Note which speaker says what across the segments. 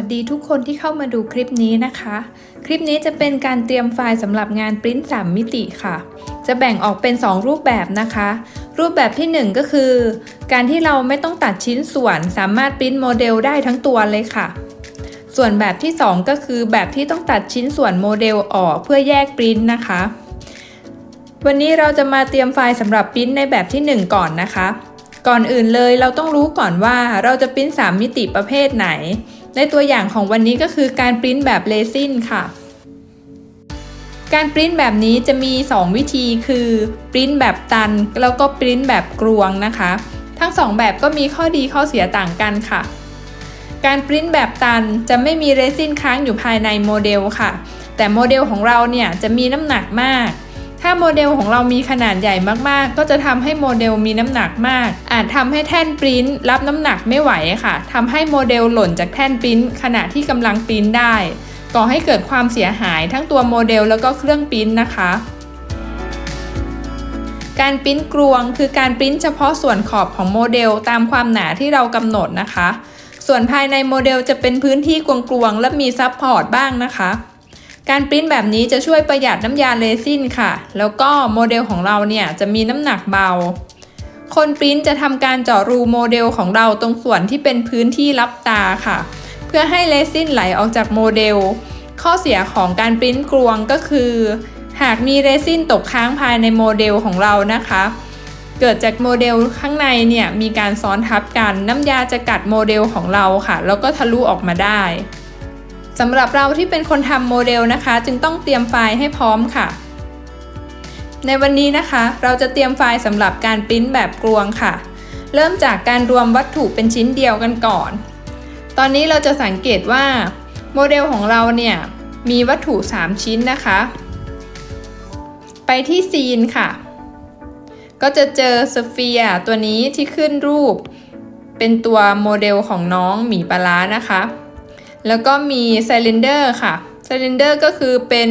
Speaker 1: วัสดีทุกคนที่เข้ามาดูคลิปนี้นะคะ คลิปนี้จะเป็นการเตรียมไฟล์สำหรับงานปริ้น3 มิติค่ะ จะแบ่งออกเป็น 2 รูปแบบนะคะ รูปแบบทีหนึ่1 ก็คือ การที่เราไม่ต้องตัดชิ้นส่วนสามารถปริ้นโมเดลได้ทั้งตัวเลยค่ะ ส่วนแบบที่ 2 ก็คือแบบที่ต้องตัดชิ้นส่วนโมเดลออกเพื่อแยกปริ้นนะคะ วันนี้เราจะมาเตรียมไฟล์สำหรับปริ้นในแบบที่ 1 ก่อนนะคะ ก่อนอื่นเลยเราต้องรู้ก่อนว่าเราจะปริ้น3 มิติประเภทไหน ในตัวอย่างของวันนี้ก็คือการปริ้นแบบเรซินค่ะ การปริ้นแบบนี้จะมี 2 วิธีคือปริ้นแบบตัน แล้วก็ปริ้นแบบกรวงนะคะ ทั้ง 2 แบบก็มีข้อดีข้อเสียต่างกันค่ะ การปริ้นแบบตันจะไม่มีเรซินค้างอยู่ภายในโมเดลค่ะ แต่โมเดลของเราเนี่ยจะมีน้ำหนักมาก ถ้าโมเดลของเรามีขนาดใหญ่มากๆ ก็จะทำให้โมเดลมีน้ำหนักมาก อาจทำให้แท่นปริ้นรับน้ำหนักไม่ไหวค่ะทำให้โมเดลหล่นจากแท่นปริ้นขณะที่กำลังปริ้นได้ ก่อให้เกิดความเสียหายทั้งตัวโมเดลแล้วก็เครื่องปริ้นนะคะการปริ้นกรวงคือการปริ้นเฉพาะส่วนขอบของโมเดลตามความหนาที่เรากำหนดนะคะ ส่วนภายในโมเดลจะเป็นพื้นที่กวงๆและมีซับพอร์ตบ้างนะคะ การปริ้นแบบนี้จะช่วยประหยัดน้ำยาเรซินค่ะ แล้วก็โมเดลของเราเนี่ยจะมีน้ำหนักเบา คนปริ้นจะทำการเจาะรูโมเดลของเราตรงส่วนที่เป็นพื้นที่รับตาค่ะ เพื่อให้เรซินไหลออกจากโมเดล ข้อเสียของการปริ้นกรวงก็คือ หากมีเรซินตกค้างภายในโมเดลของเรานะคะเกิดจากโมเดลข้างในเนี่ยมีการซ้อนทับกันน้ำยาจะกัดโมเดลของเราค่ะ แล้วก็ทะลุออกมาได้ สำหรับเราที่เป็นคนทำโมเดลนะคะ จึงต้องเตรียมไฟล์ให้พร้อมค่ะ ในวันนี้นะคะ เราจะเตรียมไฟล์สำหรับการปริ้นแบบกลวงค่ะ เริ่มจากการรวมวัตถุเป็นชิ้นเดียวกันก่อน ตอนนี้เราจะสังเกตว่าโมเดลของเราเนี่ยมีวัตถุ 3 ชิ้นนะคะ ไปที่ซีนค่ะ ก็จะเจอสเฟียร์ตัวนี้ที่ขึ้นรูป เป็นตัวโมเดลของน้องหมีปลาร้านะคะ แล้วก็มีไซลินเดอร์ค่ะไซลินเดอร์ก็คือเป็น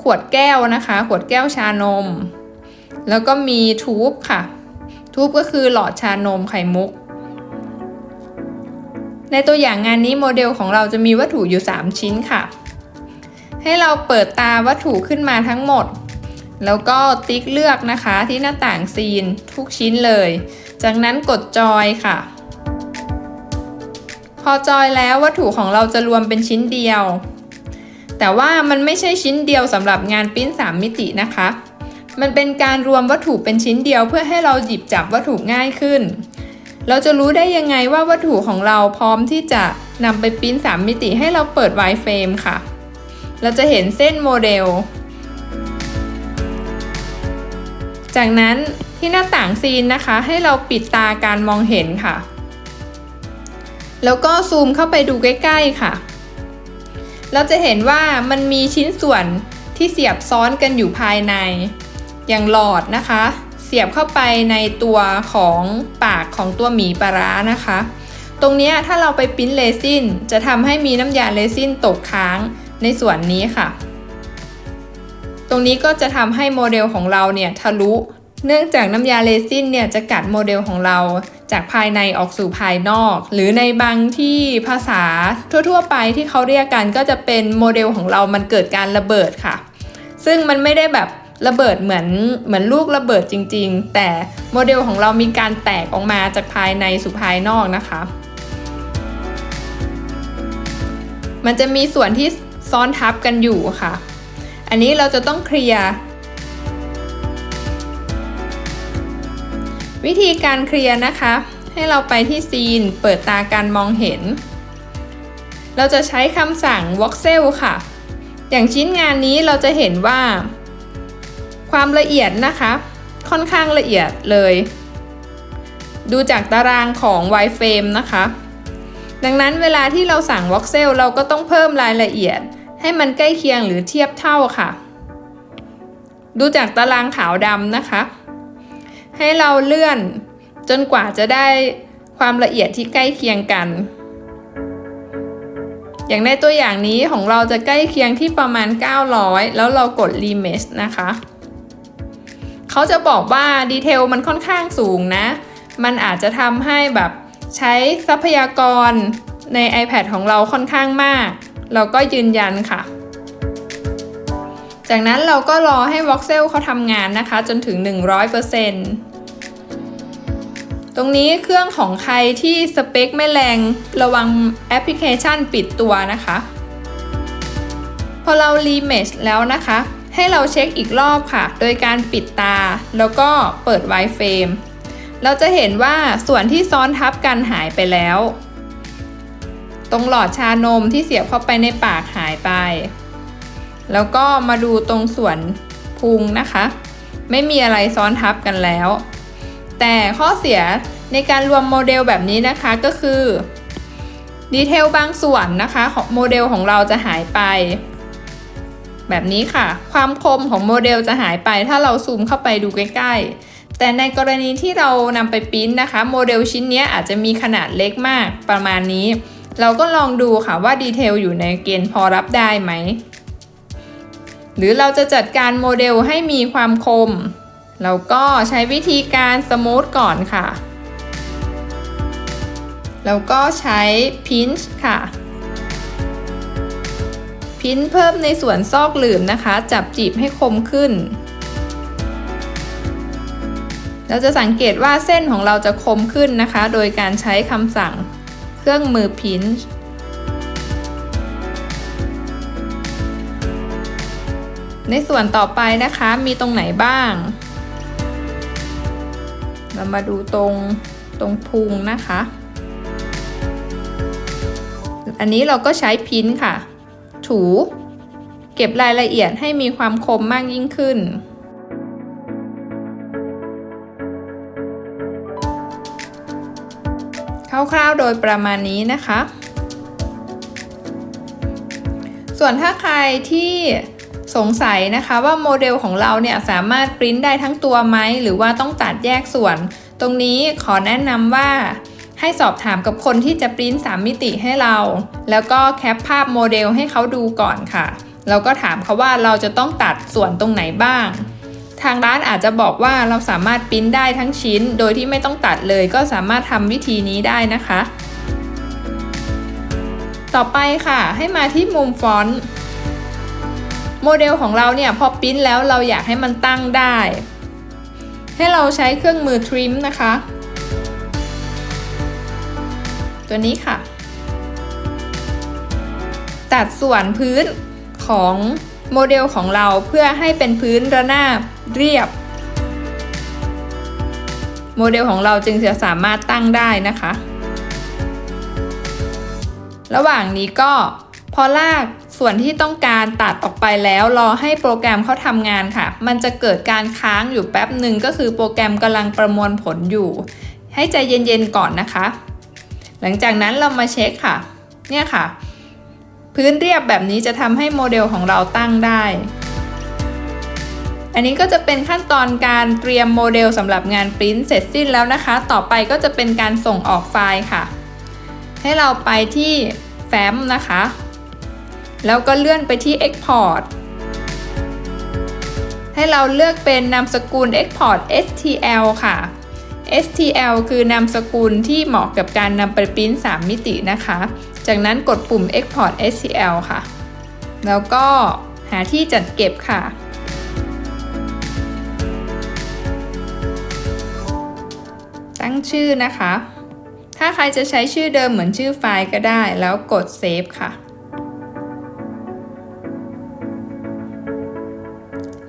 Speaker 1: ขวดแก้วนะคะ ขวดแก้วชานม แล้วก็มีทูบค่ะ ทูบก็คือหลอดชานมไข่มุก ในตัวอย่างงานนี้โมเดลของเราจะมีวัตถุอยู่ 3 ชิ้นค่ะ ให้เราเปิดตาวัตถุขึ้นมาทั้งหมด แล้วก็ติ๊กเลือกนะคะที่หน้าต่างซีนทุกชิ้นเลย จากนั้นกดจอยค่ะ พอจอยแล้ววัตถุของเราจะรวมเป็นชิ้นเดียว แต่ว่ามันไม่ใช่ชิ้นเดียวสำหรับงานปิ้น3 มิตินะคะ มันเป็นการรวมวัตถุเป็นชิ้นเดียวเพื่อให้เราหยิบจับวัตถุง่ายขึ้น เราจะรู้ได้ยังไงว่าวัตถุของเราพร้อมที่จะนำไปปิ้น3 มิติให้เราเปิดไวเฟรมค่ะ เราจะเห็นเส้นโมเดล จากนั้นที่หน้าต่างซีนนะคะ ให้เราปิดตาการมองเห็นค่ะ แล้วก็ซูมเข้าไปดูใกล้ๆค่ะ เราจะเห็นว่ามันมีชิ้นส่วนที่เสียบซ้อนกันอยู่ภายใน อย่างหลอดนะคะ เสียบเข้าไปในตัวของปากของตัวหมีปลาร้านะคะ ตรงนี้ถ้าเราไปปิ้นเรซินจะทำให้มีน้ำยาเรซินตกค้างในส่วนนี้ค่ะ ตรงนี้ก็จะทำให้โมเดลของเราเนี่ยทะลุ เนื่องจากน้ำยาเรซินเนี่ยจะกัดโมเดลของเรา จากภายในออกสู่ภายนอก หรือในบางที่ภาษาทั่ว ๆ ไปที่เขาเรียกกันก็จะเป็นโมเดลของเรามันเกิดการระเบิดค่ะ ซึ่งมันไม่ได้แบบระเบิดเหมือนเหมือนลูกระเบิดจริง ๆ แต่โมเดลของเรามีการแตกออกมาจากภายในสู่ภายนอกนะคะ มันจะมีส่วนที่ซ้อนทับกันอยู่ค่ะ อันนี้เราจะต้องเคลียร์ วิธีการเคลียร์นะคะ ให้เราไปที่ซีนเปิดตาการมองเห็น เราจะใช้คำสั่ง voxel ค่ะ อย่างชิ้นงานนี้เราจะเห็นว่า ความละเอียดนะคะ ค่อนข้างละเอียดเลย ดูจากตารางของ wireframe นะคะ ดังนั้นเวลาที่เราสั่ง voxel เราก็ต้องเพิ่มรายละเอียด ให้มันใกล้เคียงหรือเทียบเท่าค่ะ ดูจากตารางขาวดำนะคะ ให้เราเลื่อน จนกว่าจะได้ความละเอียดที่ใกล้เคียงกัน อย่างในตัวอย่างนี้ของเราจะใกล้เคียงที่ประมาณ 900 แล้วเรากด Remesh นะคะเขาจะบอกว่าดีเทลมันค่อนข้างสูงนะ มันอาจจะทำให้แบบใช้ทรัพยากรใน iPad ของเราค่อนข้างมาก เราก็ยืนยันค่ะ จากนั้นเราก็รอให้ Voxel เขาทำงานนะคะ จนถึง 100% ตรงนี้เครื่องของใครที่สเปคไม่แรงระวังแอปพลิเคชันปิดตัวนะคะ พอเรารีเมชแล้วนะคะ ให้เราเช็คอีกรอบค่ะ โดยการปิดตา แล้วก็เปิดไวเฟรมเราจะเห็นว่าส่วนที่ซ้อนทับกันหายไปแล้ว ตรงหลอดชานมที่เสียบเข้าไปในปากหายไป แล้วก็มาดูตรงส่วนพุงนะคะ ไม่มีอะไรซ้อนทับกันแล้ว แต่ข้อเสียในการรวมโมเดลแบบนี้นะคะก็คือดีเทลบางส่วนนะคะของโมเดลของเราจะหายไป แบบนี้ค่ะ ความคมของโมเดลจะหายไป ถ้าเราซูมเข้าไปดูใกล้ๆ แต่ในกรณีที่เรานำไปพิมพ์นะคะ โมเดลชิ้นนี้อาจจะมีขนาดเล็กมากประมาณนี้ เราก็ลองดูค่ะว่าดีเทลอยู่ในเกณฑ์พอรับได้ไหม หรือเราจะจัดการโมเดลให้มีความคม เราก็ใช้วิธีการสมูทก่อนค่ะ แล้วก็ใช้พินช์ค่ะ พินเพิ่มในส่วนซอกหลืมนะคะ จับจีบให้คมขึ้น เราจะสังเกตว่าเส้นของเราจะคมขึ้นนะคะ โดยการใช้คำสั่งเครื่องมือพินช์ในส่วนต่อไปนะคะมีตรงไหนบ้าง เรามาดูตรงตรงพุงนะคะ อันนี้เราก็ใช้พินค่ะ ถูเก็บรายละเอียดให้มีความคมมากยิ่งขึ้นคร่าวๆโดยประมาณนี้นะคะ ส่วนถ้าใครที่ สงสัยนะคะว่าโมเดลของเราเนี่ยสามารถปริ้นได้ทั้งตัวไหมหรือว่าต้องตัดแยกส่วน ตรงนี้ขอแนะนำว่าให้สอบถามกับคนที่จะปริ้น3 มิติให้เรา แล้วก็แคปภาพโมเดลให้เขาดูก่อนค่ะ แล้วก็ถามเขาว่าเราจะต้องตัดส่วนตรงไหนบ้าง ทางร้านอาจจะบอกว่าเราสามารถปริ้นได้ทั้งชิ้น โดยที่ไม่ต้องตัดเลยก็สามารถทำวิธีนี้ได้นะคะ ต่อไปค่ะ ให้มาที่มุมฟอนต์ โมเดลของเราเนี่ยพอปิ้นแล้วเราอยากให้มันตั้งได้ ให้เราใช้เครื่องมือ trim นะคะ ตัวนี้ค่ะ ตัดส่วนพื้นของโมเดลของเราเพื่อให้เป็นพื้นระนาบเรียบ โมเดลของเราจึงจะสามารถตั้งได้นะคะ ระหว่างนี้ก็พอลาก ส่วนที่ต้องการตัดออกไปแล้วรอให้โปรแกรมเขาทำงานค่ะ มันจะเกิดการค้างอยู่แป๊บหนึ่งก็คือโปรแกรมกำลังประมวลผลอยู่ ให้ใจเย็นๆก่อนนะคะ หลังจากนั้นเรามาเช็คค่ะ เนี่ยค่ะ พื้นเรียบแบบนี้จะทำให้โมเดลของเราตั้งได้ อันนี้ก็จะเป็นขั้นตอนการเตรียมโมเดลสำหรับงานปริ้นเสร็จสิ้นแล้วนะคะ ต่อไปก็จะเป็นการส่งออกไฟล์ค่ะ ให้เราไปที่แฟ้มนะคะ แล้วก็เลื่อนไปที่ Export ให้เราเลือกเป็นนามสกุล Export STL ค่ะ STL คือนามสกุลที่เหมาะกับการนำไปปริ้น3 มิตินะคะ จากนั้นกดปุ่ม Export STL ค่ะ แล้วก็หาที่จัดเก็บค่ะ ตั้งชื่อนะคะ ถ้าใครจะใช้ชื่อเดิมเหมือนชื่อไฟล์ก็ได้ แล้วกด Save ค่ะ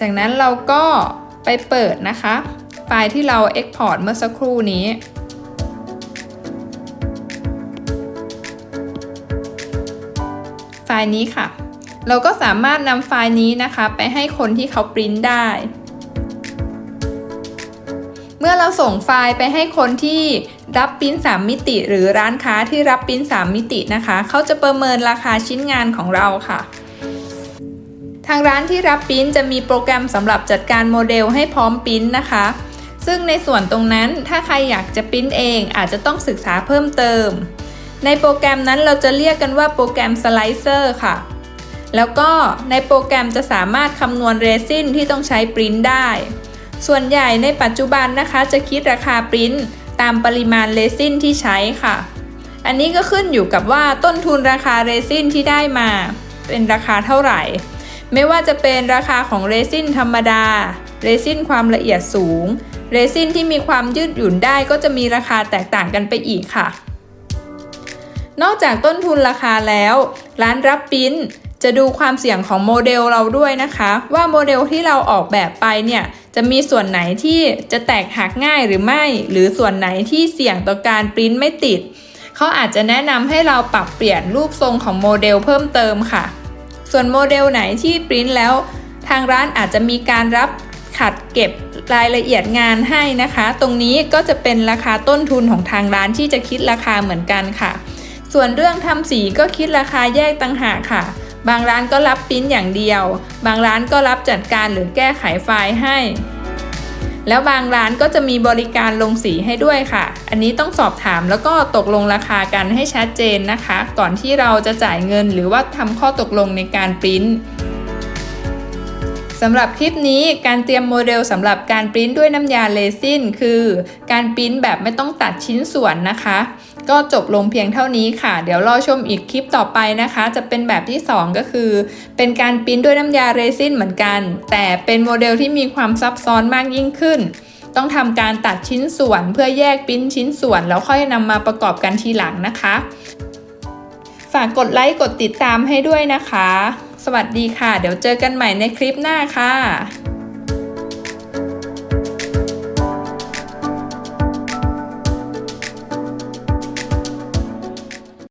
Speaker 1: จากนั้นเราก็ไปเปิดนะคะ ไฟล์ที่เรา Export เมื่อสักครู่นี้ ไฟล์นี้ค่ะ เราก็สามารถนำไฟล์นี้นะคะ ไปให้คนที่เขาปริ้นได้ เมื่อเราส่งไฟล์ไปให้คนที่รับปริ้น3 มิติ หรือร้านค้าที่รับปริ้น3 มิตินะคะ เขาจะประเมินราคาชิ้นงานของเราค่ะ ทางร้านที่รับปริ้นจะมีโปรแกรมสำหรับจัดการโมเดลให้พร้อมปริ้นนะคะ ซึ่งในส่วนตรงนั้นถ้าใครอยากจะปริ้นเองอาจจะต้องศึกษาเพิ่มเติม ในโปรแกรมนั้นเราจะเรียกกันว่าโปรแกรมสไลเซอร์ค่ะ แล้วก็ในโปรแกรมจะสามารถคำนวณเรซินที่ต้องใช้ปริ้นได้ ส่วนใหญ่ในปัจจุบันนะคะจะคิดราคาปริ้นตามปริมาณเรซินที่ใช้ค่ะ อันนี้ก็ขึ้นอยู่กับว่าต้นทุนราคาเรซินที่ได้มา เป็นราคาเท่าไหร่ ไม่ว่าจะเป็นราคาของเรซินธรรมดา เรซินความละเอียดสูง เรซินที่มีความยืดหยุ่นได้ก็จะมีราคาแตกต่างกันไปอีกค่ะ นอกจากต้นทุนราคาแล้ว ร้านรับปริ้นจะดูความเสี่ยงของโมเดลเราด้วยนะคะ ว่าโมเดลที่เราออกแบบไปเนี่ยจะมีส่วนไหนที่จะแตกหักง่ายหรือไม่ หรือส่วนไหนที่เสี่ยงต่อการปริ้นไม่ติด เขาอาจจะแนะนำให้เราปรับเปลี่ยนรูปทรงของโมเดลเพิ่มเติมค่ะ ส่วนโมเดลไหนที่ปริ้นแล้ว ทางร้านอาจจะมีการรับขัดเก็บรายละเอียดงานให้นะคะ ตรงนี้ก็จะเป็นราคาต้นทุนของทางร้านที่จะคิดราคาเหมือนกันค่ะ ส่วนเรื่องทำสีก็คิดราคาแยกต่างหากค่ะ บางร้านก็รับปริ้นอย่างเดียว บางร้านก็รับจัดการหรือแก้ไขไฟล์ให้ แล้วบางร้านก็จะมีบริการลงสีให้ด้วยค่ะ อันนี้ต้องสอบถามแล้วก็ตกลงราคากันให้ชัดเจนนะคะ ก่อนที่เราจะจ่ายเงินหรือว่าทำข้อตกลงในการปริ้นสำหรับคลิปนี้การเตรียมโมเดลสำหรับการปริ้นด้วยน้ำยาเลซินคือ การปริ้นแบบไม่ต้องตัดชิ้นส่วนนะคะ ก็จบลงเพียงเท่านี้ค่ะ เดี๋ยวรอชมอีกคลิปต่อไปนะคะ จะเป็นแบบที่ 2 ก็คือ เป็นการปิ้นด้วยน้ำยาเรซินเหมือนกัน แต่เป็นโมเดลที่มีความซับซ้อนมากยิ่งขึ้น ต้องทำการตัดชิ้นส่วนเพื่อแยกปิ้นชิ้นส่วน แล้วค่อยนำมาประกอบกันทีหลังนะคะ ฝากกดไลค์กดติดตามให้ด้วยนะคะ สวัสดีค่ะ เดี๋ยวเจอกันใหม่ในคลิปหน้าค่ะ